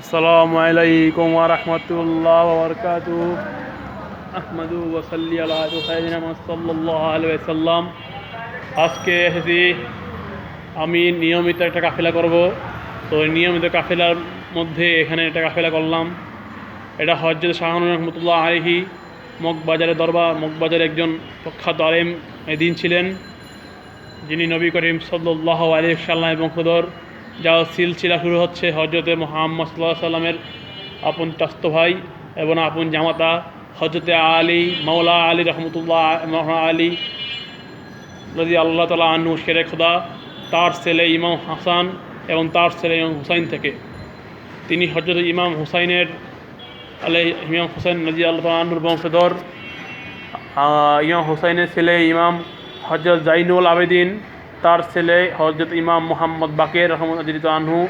আসসালামু আলাইকুম ওয়া রাহমাতুল্লাহ ওয়া বারাকাতুহু। আহমাদু ওয়া সাল্লি আলা সাইয়্যিদিনা সাল্লাল্লাহু আলাইহি ওয়াসাল্লাম। আজকে এসেছি, আমি নিয়মিত একটা কাফেলা করব। তো নিয়মিত কাফেলার মধ্যে এখানে একটা কাফেলা করলাম। এটা হজরত শাহানুর রহমতুল্লাহ আলহি মগবাজারের দরবার, মগবাজারে একজন প্রখ্যাত আলেম, এদিন ছিলেন। যিনি নবী করিম সাল্লাহ আলী সাল্লামের বংশধর। যা সিলসিলা শুরু হচ্ছে হজরতে মোহাম্মদ সাল্লাহ সাল্লামের আপন চাস্ত ভাই এবং আপন জামাতা হজরতে আলী, মাওলা আলী রহমতুল্লাহ আলী রাজি আল্লাহ তালা আনু শেরে খোদা, তার ছেলে ইমাম হাসান এবং তার ছেলে ইমাম হুসাইন থেকে। তিনি হজরত ইমাম হুসাইনের আলাই ইমাম হুসাইন রাজি আল্লাহ আনুর বংশধর। ইমাম হুসাইনের ছেলে ইমাম হজরত জাইনুল আবেদিন তার ছেলে হজরত ইমাম মোহাম্মদ বাকের রহমত আজিত আনহু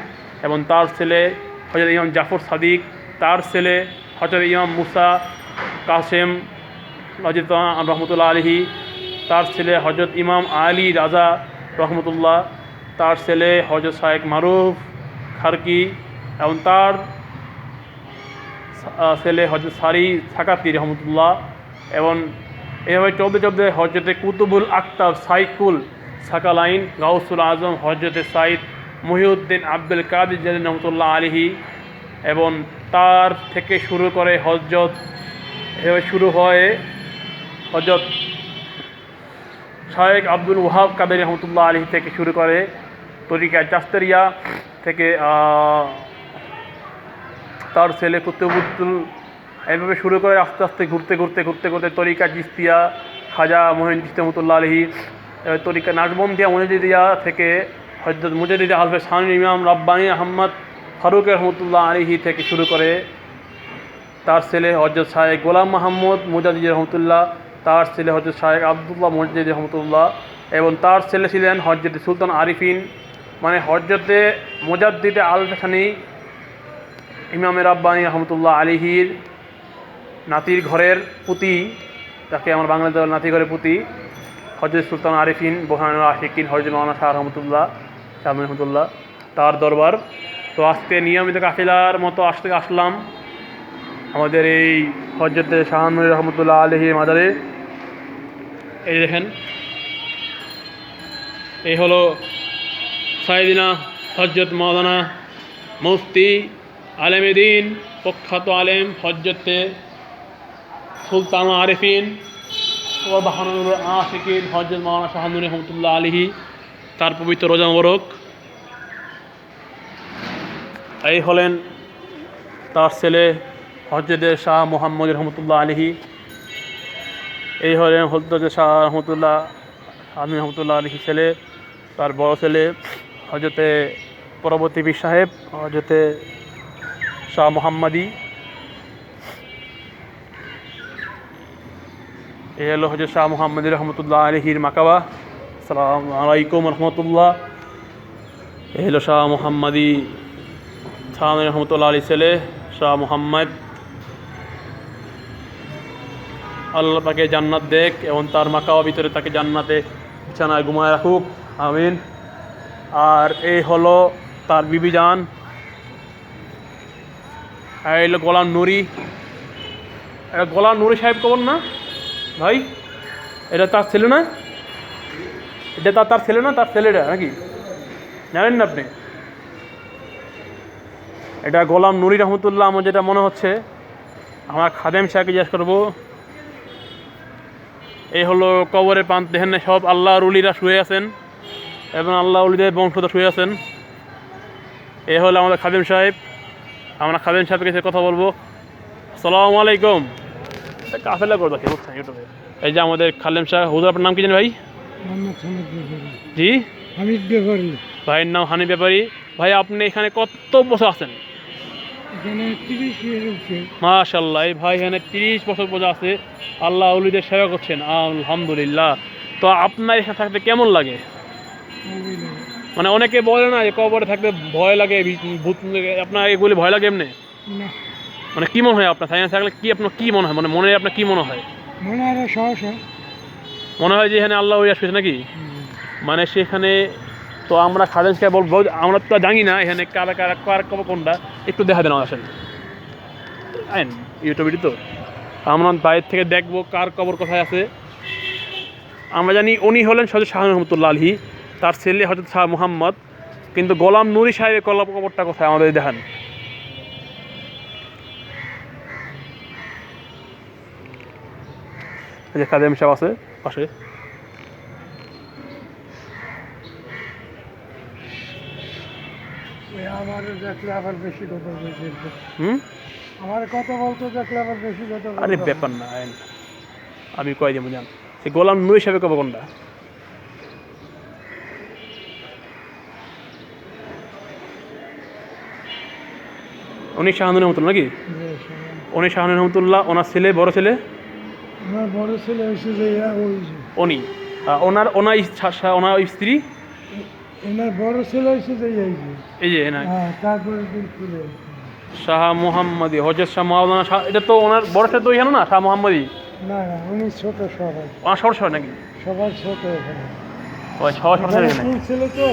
এবং তার ছেলে হজরত ইমাম জাফর সাদিক, তার ছেলে হজরত ইমাম মুসা কাসেম হজরত রহমতুল্লাহ আলহি তার ছেলে হজরত ইমাম আলী রাজা রহমতুল্লাহ, তার ছেলে হজরত শায়েক মারুফ খারকি এবং তার ছেলে হজরত সারি সাকাতি রহমতুল্লাহ এবং এভাবে চলতে চলতে হজরতে কুতুবুল আক্তাব সাইকুল সাকালাইন গাউসুল আজম হজরতে সাইদ মহিউদ্দিন আব্দুল কাদির জালিন রহমতুল্লাহ আলিহি এবং তার থেকে শুরু করে হজরত শুরু হয় হজরত শায়েক আব্দুল ওহাব কাদের রহমতুল্লাহ আলী থেকে শুরু করে তরিকা চাস্তেরিয়া থেকে তার ছেলে কুতুবুদ্দুল এইভাবে শুরু করে আস্তে আস্তে ঘুরতে ঘুরতে ঘুরতে ঘুরতে তরিকা চিস্তিয়া খাজা মোহিন চিস্তামতুল্লাহ আলহি তরিকা নাজবন্দিয়া মুজাদিদিয়া থেকে হজরত মুজাদিদ আলফে সানি ইমাম রব্বানি আহম্মদ ফারুক রহমতুল্লাহ আলিহি থেকে শুরু করে তার ছেলে হজরত শাহেক গোলাম মাহমুদ মুজাদিদ রহমতুল্লাহ, তার ছেলে হজরত শাহেক আবদুল্লাহ মুজাদিদ রহমতুল্লাহ এবং তার ছেলে ছিলেন হজরত সুলতান আরিফিন। মানে হজরতে মুজাদ্দিদে আল ফেসানি ইমামে রাব্বানি রহমতুল্লাহ আলিহির নাতির ঘরের পুতি তাকে আমার বাংলাদেশ নাতি ঘরের পুতি। হজরত সুলতান আরিফিন বোহানুর আশিকিন হজরত মৌলানা শাহ রহমতুল্লাহ শাহ রহমতুল্লাহ, তার দরবার। তো আজকে নিয়মিত কাফিলার মতো আসতে আসলাম আমাদের এই হজরতে শাহানুর রহমতুল্লাহ আলহির মাজারে। এই দেখেন, এই হলো সাইদিনা হজরত মৌলানা মুফতি আলেমেদিন প্রখ্যাত আলেম হজরতে সুলতান আরিফিন। ও বাহানুর আশিকিন মৌলানা শাহানুর রহমতুল্লাহ আলহি তার পবিত্র রোজা মোরক এই হলেন তার ছেলে হজরতে শাহ মোহাম্মদ রহমতুল্লাহ আলহি এই হলেন হজরতে শাহ রহমতুল্লাহ আমি রহমতুল্লাহ আলহি ছেলে, তার বড় ছেলে হজরতে পরবর্তী পীর সাহেব, হজরতে শাহ মোহাম্মদী। এই হলো হজরত শাহ মোহাম্মদ রহমতুল্লাহ আলহির মাকাবা। সালাম আলাইকুম রহমতুল্লাহ। এই হলো শাহ মোহাম্মদী শাহ রহমতুল্লাহ আলী ছেলে, শাহ মোহাম্মদ। আল্লাহ তাকে জান্নাত দেখ এবং তার মাকাওয়া ভিতরে তাকে জান্নাতে বিছানায় ঘুমায় রাখুক। আমিন। আর এই হলো তার বিবি জান। এই হলো গোলাম নুরি। গোলাম নুরি সাহেব কবর না? ভাই, এটা তার ছেলে না? এটা তার তার ছেলে না? তার ছেলেটা নাকি? জানেন না আপনি? এটা গোলাম নুরি রহমতুল্লাহ আমার যেটা মনে হচ্ছে, আমার খাদেম সাহেবকে জিজ্ঞেস করব। এই হলো কবরের পান দেখেন সব আল্লাহর উলিরা শুয়ে আছেন এবং আল্লাহ উলিদের বংশধর শুয়ে আছেন। এই হলো আমাদের খাদিম সাহেব। আমরা খাদিম সাহেবের কাছে কথা বলব। আসসালামু আলাইকুম। এটা কাফেলা করে দেখে বুঝছেন ইউটিউবে। এই যে আমাদের খালেম সাহেব হুজুর আপনার নাম কি জানেন ভাই? জি? হামিদ ব্যাপারী। ভাইয়ের নাম হানি ব্যাপারী। ভাই আপনি এখানে কত বছর আছেন? মাশাল্লাহ এই ভাই এখানে তিরিশ বছর পর্যন্ত আছে। আল্লাহ উলিদের সেবা করছেন। আলহামদুলিল্লাহ। তো আপনার এখানে থাকতে কেমন লাগে? মানে অনেকে বলে না যে কবরে থাকতে ভয় লাগে ভূত। আপনার এগুলি ভয় লাগে এমনি? না। মানে কি মনে হয় আপনার? সাইন্স থাকলে কি আপনার কি মনে হয়? মানে মনে আপনার কি মনে হয়? মনে আরও সহসা মনে হয় যে এখানে আল্লাহ উলিয়া শুয়েছে নাকি? মানে সেখানে তো আমরা খাদেম সাহেব বলব আমরা তো জানি না এখানে কারা কারা কার কবে কোনটা। একটু দেখা দেন আসেন আইন ইউটিউবে তো। আমরা বাইরে থেকে দেখব কার কবর কোথায় আছে। আমরা জানি উনি হলেন সৈয়দ শাহ রহমতুল্লাহ আলহি। তার ছেলে হজরত শাহ মুহাম্মদ। কিন্তু গোলাম নুরি সাহেবের কলাপ কবরটা কোথায়? আমাদের দেখান। যে কাদেম সাহেব আছে পাশে। দেখলে আবার বেশি কথা হুম? আমার কথা বলতে দেখলে আবার বেশি কথা আরে ব্যাপার না আমি কয় দিব জান। সে গোলাম নুরি সাহেবের কবর কোনটা উনি শাহানুর রহমতুল্লাহ নাকি? উনি শাহানুর রহমতুল্লাহ ওনার ছেলে বড় ছেলে? আমার বড় ছেলে হয়েছে যে ওই উনি ওনার ওনার ওনার স্ত্রী। এনার বড় ছেলে হয়েছে যে এই যে এই যে হ্যাঁ তারপরে শাহ মোহাম্মদী হজরত শাহ মাওলানা শাহ এটা তো ওনার বড় ছেলে তো এখানে না শাহ মোহাম্মদী? না না উনি ছোট সবাই। ওনার নাকি? সবার ছোট এখানে। সবার তিন ছেলে তো।